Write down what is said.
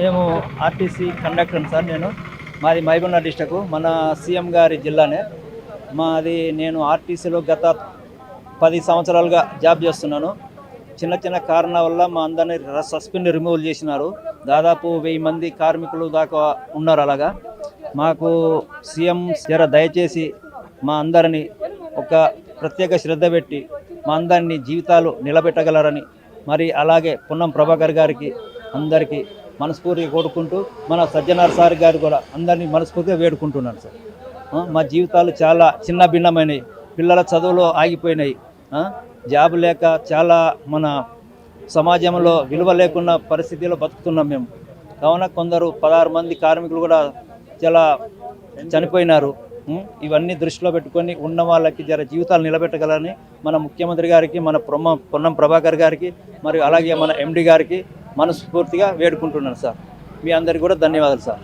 మేము RTC conductor sir నేను. మాది మహబూబ్నగర్ డిస్టిక్ మన సీఎం గారి జిల్లానే. మాది నేను ఆర్టీసీలో గత పది సంవత్సరాలుగా జాబ్ చేస్తున్నాను. చిన్న చిన్న కారణాల వల్ల మా అందరిని సస్పెండ్ రిమూవల్ చేసినారు. దాదాపు వెయ్యి మంది కార్మికులు దాకా ఉన్నారు అలాగా. మాకు సీఎం జర దయచేసి మా అందరిని ఒక ప్రత్యేక శ్రద్ధ పెట్టి మా అందరినీ జీవితాలు నిలబెట్టగలరని మరి అలాగే పున్నం ప్రభాకర్ గారికి అందరికీ మనస్ఫూర్తిగా కోరుకుంటూ మన సజ్జనార్ సార్ గారు కూడా అందరినీ మనస్ఫూర్తిగా వేడుకుంటున్నాను సార్. మా జీవితాలు చాలా చిన్న భిన్నమైనవి పిల్లల చదువులో ఆగిపోయినాయి. జాబ్ లేక చాలా మన సమాజంలో విలువ లేకున్న పరిస్థితిలో బతుకుతున్నాం మేము. కావున కొందరు పదహారు మంది కార్మికులు కూడా చాలా చనిపోయినారు. ఇవన్నీ దృష్టిలో పెట్టుకొని ఉన్న వాళ్ళకి జర జీవితాలు నిలబెట్టగలని మన ముఖ్యమంత్రి గారికి మన ప్రొమ్మ పొన్నం ప్రభాకర్ గారికి మరియు అలాగే మన ఎండి గారికి మనస్ఫూర్తిగా వేడుకుంటున్నాను సార్. మీ అందరికీ కూడా ధన్యవాదాలు సార్.